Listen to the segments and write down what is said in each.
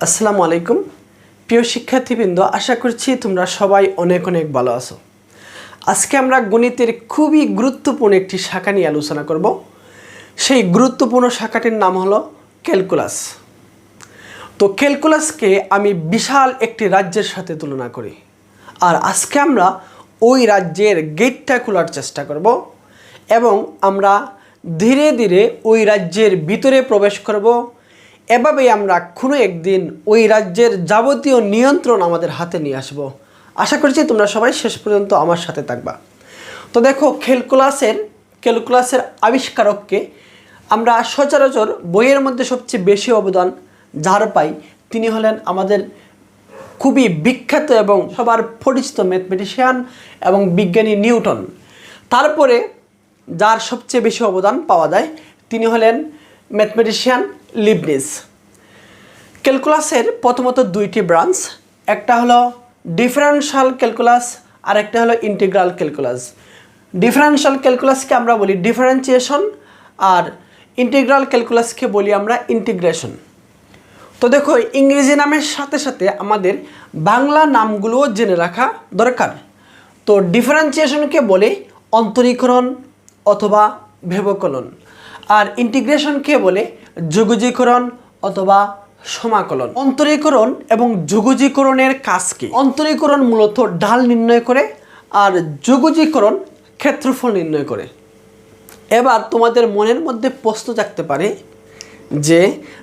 আসসালামু আলাইকুম। প্রিয় শিক্ষার্থীবৃন্দ, আশা করছি তোমরা সবাই অনেক অনেক ভালো আছো। আজকে আমরা গণিতের খুবই গুরুত্বপূর্ণ একটি শাখা নিয়ে আলোচনা করব। সেই গুরুত্বপূর্ণ শাখাটির নাম হলো ক্যালকুলাস। তো ক্যালকুলাসকে আমি বিশাল একটি রাজ্যের সাথে তুলনা করি। আর আজকে আমরা ওই রাজ্যের গেটটা খোলার চেষ্টা করব এবং আমরা ধীরে ধীরে ওই রাজ্যের ভিতরে প্রবেশ করব। এভাবেই আমরা কোনো একদিন ওই রাজ্যের যাবতীয় নিয়ন্ত্রণ আমাদের হাতে নিয়ে আসব। আশা করছি তোমরা সবাই শেষ পর্যন্ত আমার সাথে থাকবা। তো দেখো ক্যালকুলাসের ক্যালকুলাসের আবিষ্কারককে আমরা সচরাচর বইয়ের মধ্যে সবচেয়ে বেশি অবদান, যার পাই তিনি হলেন আমাদের খুবই বিখ্যাত এবং সবার পরিচিত ম্যাথমেটিশিয়ান এবং বিজ্ঞানী নিউটন। তারপরে যার সবচেয়ে বেশি অবদান পাওয়া যায়, তিনি হলেন ম্যাথমেটিশিয়ান লিবনিস ক্যালকুলাসের প্রথমত দুইটি ব্রাঞ্চ একটা হলো ডিফারেনশিয়াল ক্যালকুলাস আর একটা হলো ইন্টিগ্রাল ক্যালকুলাস ডিফারেনশিয়াল ক্যালকুলাসকে আমরা বলি ডিফারেন্সিয়েশন আর ইন্টিগ্রাল ক্যালকুলাসকে বলি আমরা ইন্টিগ্রেশন তো দেখো, ইংরেজি নামের সাথে সাথে আমাদের বাংলা নামগুলোও জেনে রাখা দরকার। তো ডিফারেন্সিয়েশনকে বলে অন্তরীকরণ অথবা ভেবকলন আর ইন্টিগ্রেশনকে বলে যোগজীকরণ অথবা সমাকলন। অন্তরীকরণ এবং যোগজীকরণের কাজ কি? অন্তরীকরণ মূলত ঢাল নির্ণয় করে আর যোগজীকরণ ক্ষেত্রফল নির্ণয় করে। এবার তোমাদের মনের মধ্যে প্রশ্ন থাকতে পারে যে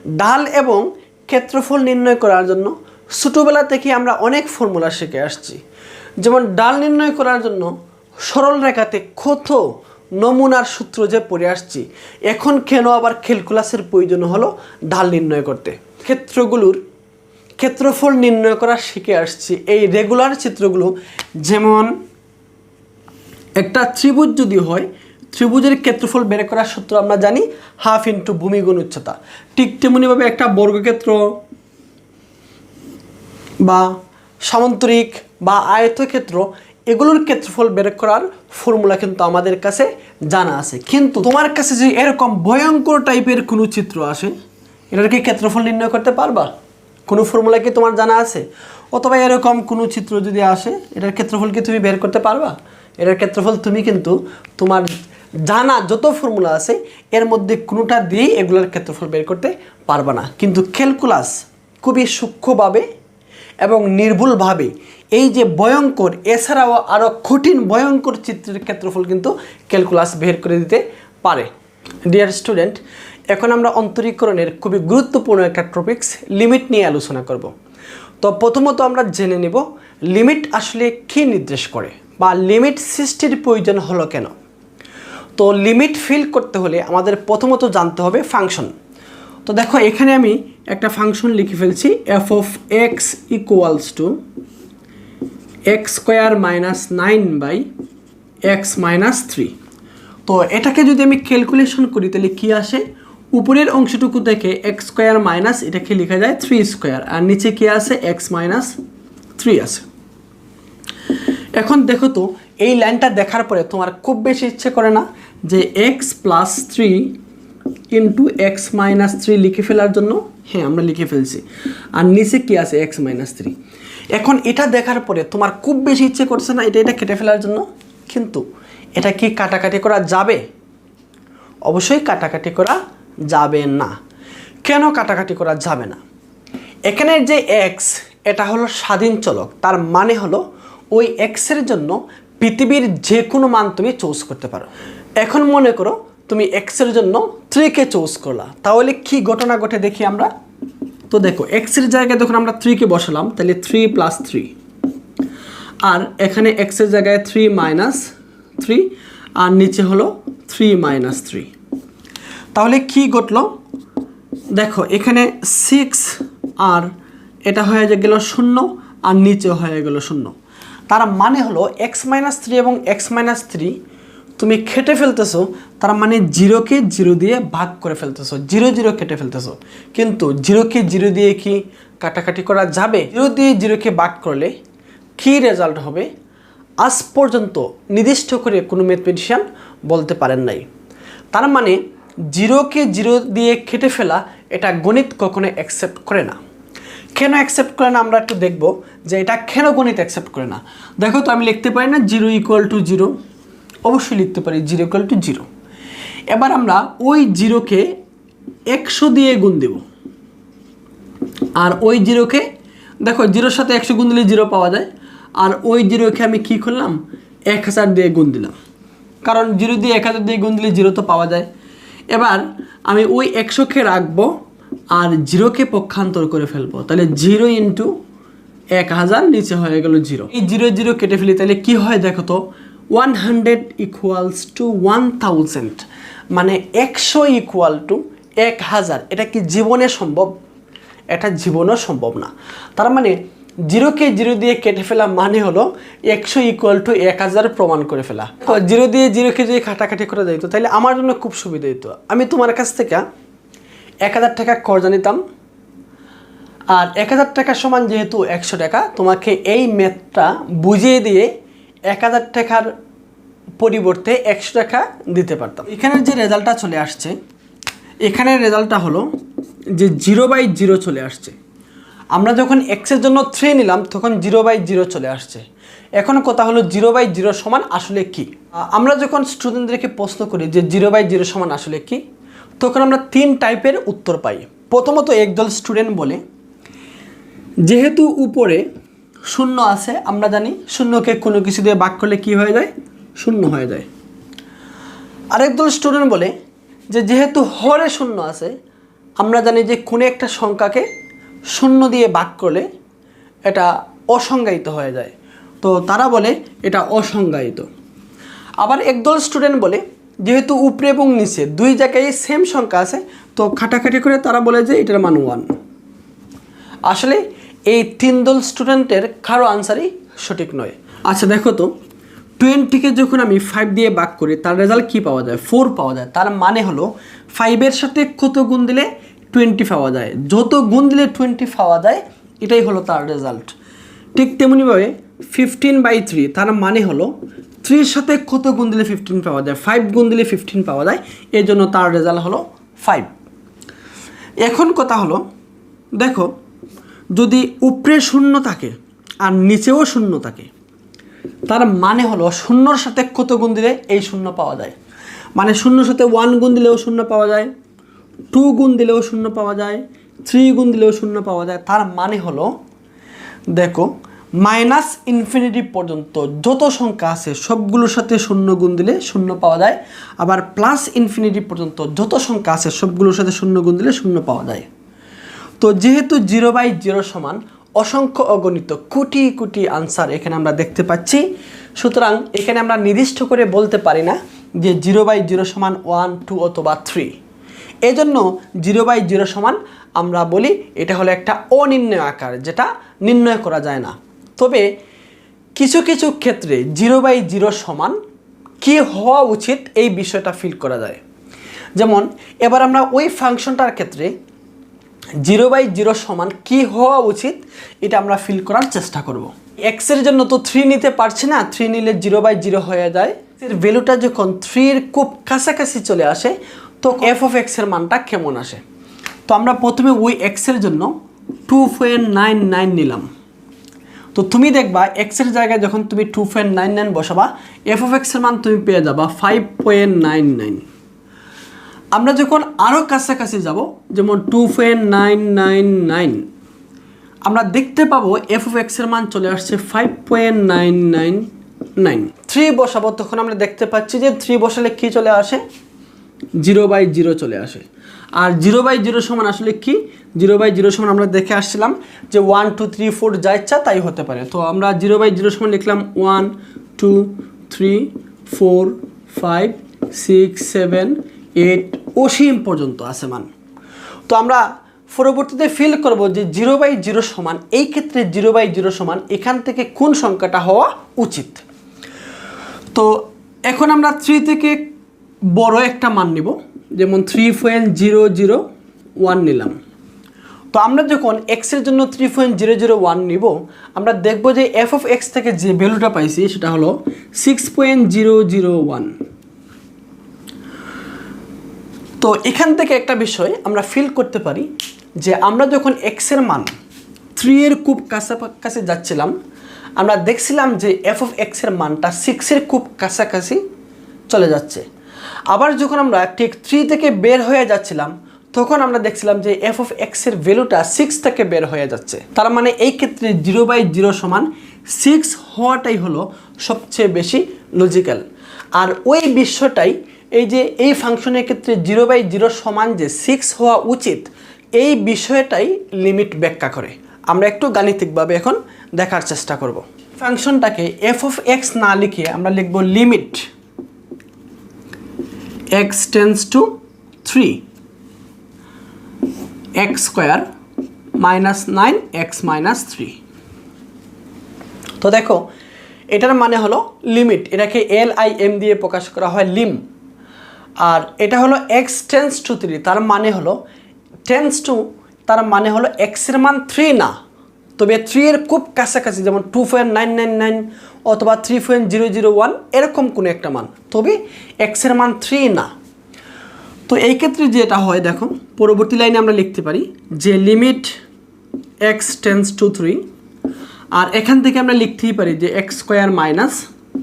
ডাল এবং ক্ষেত্রফল নির্ণয় করার জন্য ছোটোবেলা থেকে আমরা অনেক ফর্মুলা শিখে আসছি। যেমন ডাল নির্ণয় করার জন্য সরল রেখাতে কত নমুনার সূত্র যে পড়ে আসছি, এখন কেন আবার খেলকুলাসের প্রয়োজন হলো ডাল নির্ণয় করতে? ক্ষেত্রগুলোর ক্ষেত্রফল নির্ণয় করা শিখে আসছি। এই রেগুলার চিত্রগুলো যেমন একটা ত্রিভুজ যদি হয়, ত্রিভুজের ক্ষেত্রফল বের করার সূত্র আমরা জানি হাফ ইন্টু ভূমিগুণ উচ্চতা। ঠিক তেমনিভাবে একটা বর্গক্ষেত্র বা সামন্তরিক বা আয়তক্ষেত্র এগুলোর ক্ষেত্রফল বের করার ফর্মুলা কিন্তু আমাদের কাছে জানা আছে। কিন্তু তোমার কাছে যে এরকম ভয়ঙ্কর টাইপের কোনো চিত্র আসে এটার কি ক্ষেত্রফল নির্ণয় করতে পারবা? কোনো ফর্মুলা কি তোমার জানা আছে? অথবা এরকম কোনো চিত্র যদি আসে, এটার ক্ষেত্রফল কি তুমি বের করতে পারবা? এটার ক্ষেত্রফল তুমি কিন্তু তোমার জানা যত ফর্মুলা আছে, এর মধ্যে কোনোটা দিয়েই এগুলোর ক্ষেত্রফল বের করতে পারবা না। কিন্তু ক্যালকুলাস খুবই সূক্ষ্মভাবে এবং নির্ভুলভাবে। এই যে ভয়ঙ্কর, এছাড়াও আরও কঠিন ভয়ঙ্কর চিত্রের ক্ষেত্রফল কিন্তু ক্যালকুলাস বের করে দিতে পারে। ডিয়ার স্টুডেন্ট এখন আমরা অন্তরীকরণের খুবই গুরুত্বপূর্ণ একটা টপিক্স লিমিট নিয়ে আলোচনা করব। তো প্রথমত আমরা জেনে নেব লিমিট আসলে কী নির্দেশ করে বা লিমিট সৃষ্টির প্রয়োজন হলো কেন? তো লিমিট ফিল করতে হলে আমাদের প্রথমত জানতে হবে ফাংশন তো দেখো, এখানে আমি একটা ফাংশন লিখে ফেলছি F of X equals to X square minus nine by X minus three তো এটাকে যদি আমি ক্যালকুলেশন করি, তাহলে কী আসে? উপরের অংশটুকু থেকে এক্স স্কোয়ার মাইনাস এটাকে লেখা যায় থ্রি স্কোয়ার আর নিচে কী আছে এক্স মাইনাস থ্রি আছে এখন দেখো তো, এই লাইনটা দেখার পরে তোমার খুব বেশি ইচ্ছে করে না যে X plus three into X minus three লিখে ফেলার জন্য? হ্যাঁ আমরা লিখে ফেলছি। আর নিচে কী আছে? এক্স মাইনাস থ্রি এখন এটা দেখার পরে তোমার খুব বেশি ইচ্ছে করছে না এটা এটা কেটে ফেলার জন্য? কিন্তু এটা কি কাটাকাটি করা যাবে? অবশ্যই কাটাকাটি করা যাবে না। কেন কাটাকাটি করা যাবে না? এখানের যে এক্স এটা হলো স্বাধীন চলক। তার মানে হলো ওই এক্সের জন্য পৃথিবীর যে কোনো মান তুমি চুজ করতে পারো। এখন মনে করো তুমি এক্সের জন্য থ্রিকে চুজ করলা। তাহলে কি ঘটনা ঘটে দেখি আমরা? তো দেখো এক্সের জায়গায় যখন আমরা থ্রিকে বসালাম, তাহলে থ্রি প্লাস থ্রি আর এখানে এক্সের জায়গায় থ্রি মাইনাস থ্রি আর নিচে হলো থ্রি মাইনাস থ্রি তাহলে কি ঘটলো? দেখো, এখানে সিক্স আর এটা হয়ে গেল শূন্য, আর নিচে হয়ে গেল শূন্য। তার মানে হলো এক্স মাইনাস থ্রি এবং এক্স মাইনাস থ্রি তুমি খেটে ফেলতেছো, তার মানে জিরোকে জিরো দিয়ে ভাগ করে ফেলতেছো, জিরো জিরো কেটে ফেলতেছো। কিন্তু জিরোকে জিরো দিয়ে কি কাটাকাটি করা যাবে? জিরো দিয়ে জিরোকে ভাগ করলে কী রেজাল্ট হবে? আজ পর্যন্ত নির্দিষ্ট করে কোনো ম্যাথমেটিশিয়ান বলতে পারেন নাই। তার মানে জিরোকে জিরো দিয়ে খেটে ফেলা এটা গণিত কখনো অ্যাকসেপ্ট করে না। কেন অ্যাকসেপ্ট করে না আমরা একটু দেখব যে এটা কেন গণিত অ্যাকসেপ্ট করে না? দেখো তো আমি লিখতে পারি না, জিরো ইকুয়াল টু জিরো। অবশ্যই লিখতে পারি জিরো ইকুয়াল টু জিরো এবার আমরা ওই জিরোকে একশো দিয়ে গুণ দেব। আর ওই জিরোকে দেখো জিরোর সাথে একশো গুণ দিলে জিরো পাওয়া যায়। আর ওই জিরোকে আমি কি করলাম? এক হাজার দিয়ে গুণ দিলাম। কারণ জিরো দিয়ে এক হাজার দিয়ে গুণ দিলে জিরো তো পাওয়া যায়। এবার আমি ওই একশোকে রাখব আর জিরোকে পক্ষান্তর করে ফেলব। তাহলে জিরো ইন্টু এক হাজার নিচে হয়ে গেল জিরো এই জিরো জিরো কেটে ফেলি, তাহলে কি হয় দেখো তো? One hundred equals to one মানে একশো ইকুয়াল টু এক হাজার। এটা কি জীবনে সম্ভব? এটা জীবনেও সম্ভব না। তার মানে জিরোকে জিরো দিয়ে কেটে ফেলা মানে হলো একশো ইকুয়াল টু এক হাজার প্রমাণ করে ফেলা। জিরো দিয়ে জিরোকে যদি কাটাকাটি করে দিত তাহলে আমার জন্য খুব সুবিধা হতো আমি তোমার কাছ থেকে এক হাজার টাকা কর্জা নিতাম। আর এক হাজার টাকার সমান যেহেতু একশো টাকা, তোমাকে এই ম্যাথটা বুঝিয়ে দিয়ে এক হাজার টাকার পরিবর্তে একশো টাকা দিতে পারতাম। এখানের যে রেজাল্টটা চলে আসছে এখানের রেজাল্টটা হলো যে জিরো বাই জিরো চলে আসছে। আমরা যখন এক্সের জন্য থ্রি নিলাম, তখন জিরো বাই জিরো চলে আসছে। এখন কথা হলো জিরো বাই জিরো সমান আসলে কি? আমরা যখন স্টুডেন্টদেরকে প্রশ্ন করি যে জিরো বাই জিরো সমান আসলে কি, তখন আমরা তিন টাইপের উত্তর পাই। প্রথমত একদল স্টুডেন্ট বলে, যেহেতু উপরে শূন্য আছে, আমরা জানি। শূন্যকে কোনো কিছু দিয়ে বাক করলে কী হয়ে যায়? শূন্য হয়ে যায়। আরেক দল স্টুডেন্ট বলে যে যেহেতু হরে শূন্য আছে, আমরা জানি যে কোনো একটা সংখ্যাকে শূন্য দিয়ে ভাগ করলে এটা অসংজ্ঞায়িত হয়ে যায়। তো তারা বলে এটা অসংজ্ঞায়িত। আবার একদল স্টুডেন্ট বলে যেহেতু উপরে এবং নিচে দুই জায়গায় সেম সংখ্যা আছে, তো খাটাখাটি করে তারা বলে যে এটার মান ওয়ান আসলে এই তিন দল স্টুডেন্টের কারও আনসারই সঠিক নয়। আচ্ছা দেখো তো টোয়েন্টিকে যখন আমি ফাইভ দিয়ে বাক করি, তার রেজাল্ট কী পাওয়া যায়? ফোর পাওয়া যায়। তার মানে হলো ফাইভের সাথে কত গুণ দিলে টোয়েন্টি পাওয়া যায়? যত গুণ দিলে টোয়েন্টি পাওয়া যায়, এটাই হলো তার রেজাল্ট ঠিক তেমনিভাবে ফিফটিন বাই থ্রি তার মানে হলো থ্রির সাথে কত গুণ দিলে ফিফটিন পাওয়া যায়? ফাইভ গুণ দিলে ফিফটিন পাওয়া যায় এর জন্য তার রেজাল্ট হলো ফাইভ এখন কথা হলো, দেখো যদি উপরে শূন্য থাকে আর নিচেও শূন্য থাকে, তার মানে হলো শূন্যর সাথে কত গুণ দিলে এই শূন্য পাওয়া যায়? মানে শূন্যর সাথে ওয়ান গুণ দিলেও শূন্য পাওয়া যায় টু গুণ দিলেও শূন্য পাওয়া যায় থ্রি গুণ দিলেও শূন্য পাওয়া যায়, তার মানে হলো, দেখো মাইনাস ইনফিনিটি পর্যন্ত যত সংখ্যা আছে সবগুলোর সাথে শূন্য গুণ দিলে শূন্য পাওয়া যায়, আবার প্লাস ইনফিনিটি পর্যন্ত যত সংখ্যা আছে সবগুলোর সাথে শূন্য গুণ দিলে শূন্য পাওয়া যায়। তো যেহেতু জিরো বাই জিরো সমান অসংখ্য অগণিত কোটি কোটি আনসার এখানে আমরা দেখতে পাচ্ছি, সুতরাং এখানে আমরা নির্দিষ্ট করে বলতে পারি না যে জিরো বাই জিরো সমান ওয়ান টু অথবা থ্রি এজন্য জিরো বাই জিরো সমান আমরা বলি এটা হলো একটা অনির্ণয় আকার, যেটা নির্ণয় করা যায় না। তবে কিছু কিছু ক্ষেত্রে জিরো বাই জিরো সমান কী হওয়া উচিত এই বিষয়টা ফিল করা যায়। যেমন, এবার আমরা ওই ফাংশনটার ক্ষেত্রে জিরো বাই জিরো সমান কি হওয়া উচিত? এটা আমরা ফিল করার চেষ্টা করব। এক্সের জন্য তো থ্রি নিতে পারছি না। থ্রি নিলে জিরো বাই জিরো হয়ে যায়। এর ভ্যালুটা যখন থ্রির খুব কাছাকাছি চলে আসে তো এফ অফ এক্সের মানটা কেমন আসে? তো আমরা প্রথমে ওই এক্সের জন্য টু পয়েন্ট নাইন নাইন নিলাম। তো তুমি দেখবা এক্সের জায়গায় যখন তুমি টু পয়েন্ট নাইন নাইন বসাবা এফ অফ এক্সের মান তুমি পেয়ে যাবা ফাইভ পয়েন্ট নাইন নাইন আমরা যখন আরও কাছাকাছি যাব, যেমন two point nine nine nine আমরা দেখতে পাবো এফ অফ এক্সের মান চলে আসছে five point nine nine nine three বসাবো, তখন আমরা দেখতে পাচ্ছি যে থ্রি বসালে কী চলে আসে? জিরো বাই জিরো চলে আসে। আর জিরো বাই জিরো সমান আসলে কি? জিরো বাই জিরো সমান আমরা দেখে আসছিলাম যে ওয়ান টু থ্রি ফোর যা ইচ্ছা তাই হতে পারে। তো আমরা জিরো বাই জিরো সমান লিখলাম one two three four five six seven eight অসীম পর্যন্ত আছে মান। তো আমরা পরবর্তীতে ফিল করব যে জিরো বাই জিরো সমান, এই ক্ষেত্রে জিরো বাই জিরো সমান, এখান থেকে কোন সংখ্যাটা হওয়া উচিত? তো এখন আমরা থ্রি থেকে বড় একটা মান নিব, যেমন three point zero zero one নিলাম। তো আমরা যখন এক্সের জন্য three point zero zero one নিব, আমরা দেখব যে এফ অফ এক্স থেকে যে ভ্যালুটা পাইছি সেটা হলো six point zero zero one তো এখান থেকে একটা বিষয় আমরা ফিল করতে পারি যে আমরা যখন এক্সের মান থ্রি এর খুব কাছাকাছি যাচ্ছিলাম, আমরা দেখছিলাম যে এফ অফ এক্সের মানটা সিক্সের খুব কাছাকাছি চলে যাচ্ছে। আবার যখন আমরা ঠিক থ্রি থেকে বের হয়ে যাচ্ছিলাম, তখন আমরা দেখছিলাম যে এফ অফ এক্সের ভ্যালুটা সিক্স থেকে বের হয়ে যাচ্ছে। তার মানে এই ক্ষেত্রে জিরো বাই জিরো সমান সিক্স হওয়াটাই হলো সবচেয়ে বেশি লজিক্যাল আর ওই বিশ্বটাই এই যে এই ফাংশনের ক্ষেত্রে জিরো বাই জিরো সমান যে সিক্স হওয়া উচিত, এই বিষয়টাই লিমিট ব্যাখ্যা করে। আমরা একটু গাণিতিকভাবে এখন দেখার চেষ্টা করব। ফাংশনটাকে এফ অফ এক্স না লিখে আমরা লিখব limit X tends to three X square minus nine X minus three তো দেখো, এটার মানে হলো লিমিট এটাকে এল আই এম দিয়ে প্রকাশ করা হয় লিম আর এটা হলো এক্স টেন্স টু থ্রি তার মানে হলো টেন্স টু তার মানে হলো এক্সের মান থ্রি না। তবে থ্রি এর খুব কাছাকাছি, যেমন two point nine nine nine অথবা three point zero zero one এরকম কোনো একটা মান। তবে এক্সের মান থ্রি না। তো এই ক্ষেত্রে যেটা হয়, দেখো, পরবর্তী লাইনে আমরা লিখতে পারি যে limit X tends to three আর এখান থেকে আমরা লিখতেই পারি যে X square minus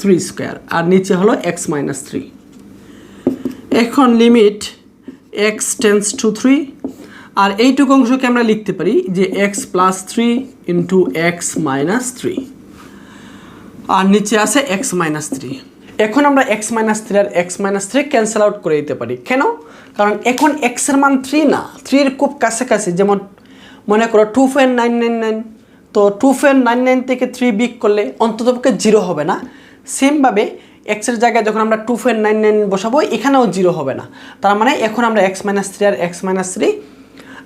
three square আর নিচে হলো এক্স মাইনাস থ্রি এখন limit X tends to three আর এইটুকু অংশকে আমরা লিখতে পারি যে X plus three into X minus three আর নিচে আছে এক্স মাইনাস থ্রি এখন আমরা এক্স মাইনাস থ্রি আর X minus three cancel out করে দিতে পারি। কেন? কারণ এখন এক্সের মান থ্রি না। থ্রির খুব কাছাকাছি। যেমন মনে করো two point nine nine nine তো টু পয়েন্ট নাইন নাইন থেকে থ্রি বিক করলে অন্ততপক্ষে জিরো হবে না। সেমভাবে এক্সের জায়গায় যখন আমরা টু পয়েন্ট নাইন নাইন বসাবো, এখানেও জিরো হবে না। তার মানে এখন আমরা এক্স মাইনাস থ্রি আর X minus three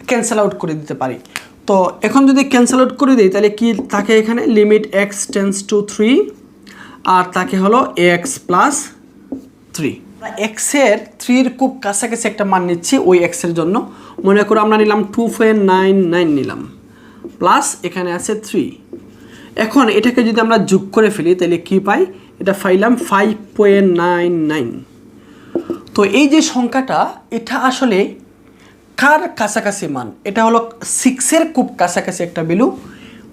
cancel out করে দিতে পারি। তো এখন যদি ক্যান্সেল আউট করে দিই, তাহলে কি থাকে এখানে? Limit X tends to three আর তাকে হলো এক্স প্লাস থ্রি এক্সের থ্রির খুব কাছাকাছি একটা মান নিচ্ছি ওই এক্সের জন্য। মনে করো আমরা নিলাম টু পয়েন্ট নাইন নাইন নিলাম প্লাস এখানে আছে থ্রি এখন এটাকে যদি আমরা যোগ করে ফেলি, তাহলে কি পাই? এটা পাইলাম ফাইভ পয়েন্ট নাইন নাইন তো এই যে সংখ্যাটা, এটা আসলে কার কাছাকাছি মান? এটা হলো সিক্সের খুব কাছাকাছি একটা ভ্যালু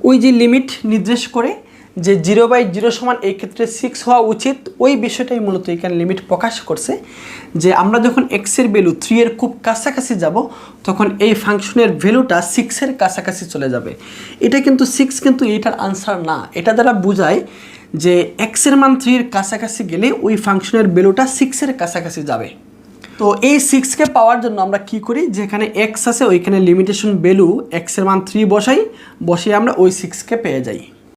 ওই যে লিমিট নির্দেশ করে যে জিরো বাই জিরো সমান এই ক্ষেত্রে সিক্স হওয়া উচিত, ওই বিষয়টাই মূলত এখানে লিমিট প্রকাশ করছে যে আমরা যখন এক্সের ভ্যালু থ্রি এর খুব কাছাকাছি যাব, তখন এই ফাংশনের ভ্যালুটা সিক্সের কাছাকাছি চলে যাবে। এটা কিন্তু সিক্স কিন্তু এটার আনসার না। এটা দ্বারা বোঝায় যে এক্সের মান থ্রি এর কাছাকাছি গেলে ওই ফাংশনের ভ্যালুটা সিক্সের কাছাকাছি যাবে। তো এই সিক্সকে পাওয়ার জন্য আমরা কি করি? যেখানে এক্স আছে, ওইখানে লিমিটেশন ভ্যালু এক্সের মান থ্রি বসাই, বসিয়ে আমরা ওই সিক্সকে পেয়ে যাই।